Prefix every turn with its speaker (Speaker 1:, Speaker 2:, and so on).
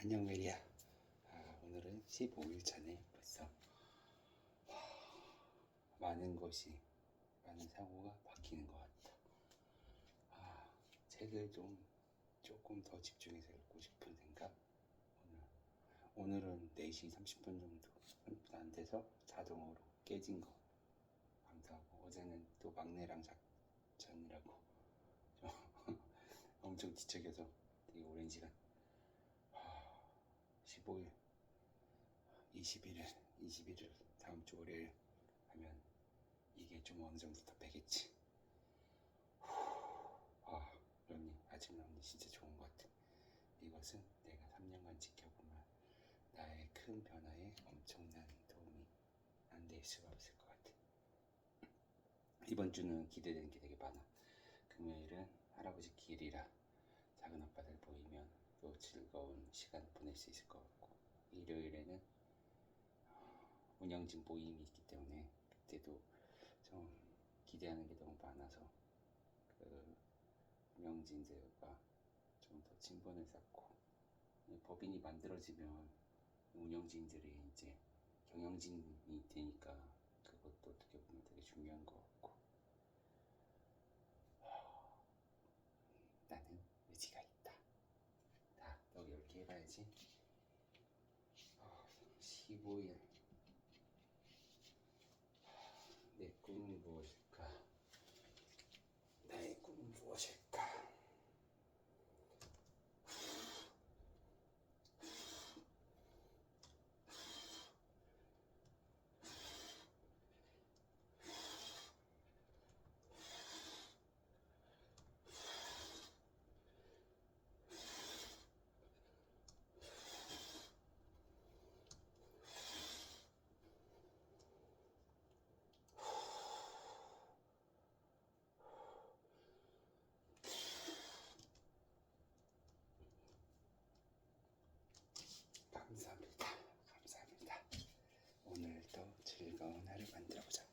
Speaker 1: 안녕 메리야. 아, 오늘은 15일 차네 벌써. 와, 많은 것이 많은 사고가 바뀌는 것 같다. 아, 책을 좀 조금 더 집중해서 읽고 싶은 생각. 오늘 오늘은 4시 30분 정도 30분 안 돼서 자동으로 깨진 거 감사하고 어제는 또 막내랑 작전이라고 좀 엄청 뒤척여서 되게 오랜 시간 15일, 21일, 21일 다음 주 월요일 하면 이게 좀 어느 정도 더 배겠지. 후, 아, 런닝, 아침 런닝 진짜 좋은 것 같아. 이것은 내가 3년간 지켜보면 나의 큰 변화에 엄청난 도움이 안 될 수가 없을 것 같아. 이번 주는 기대되는 게 되게 많아. 금요일은 할아버지 길이라 작은 아빠들 보이면 또 즐거운 시간 보낼 수 있을 것 같고 일요일에는 운영진 모임이 있기 때문에 그때도 좀 기대하는 게 너무 많아서 그 운영진들과 좀 더 친분을 쌓고 법인이 만들어지면 운영진들이 이제 경영진이 되니까 그것도 어떻게 보면 되게 중요한 것 같고 나는 의지가 있다. 자, 너 10개 해봐야지. 어, 15일. 내 꿈은 무엇일까? 나의 꿈은 무엇일까? 감사합니다. 감사합니다. 오늘도 즐거운 하루 만들어보자.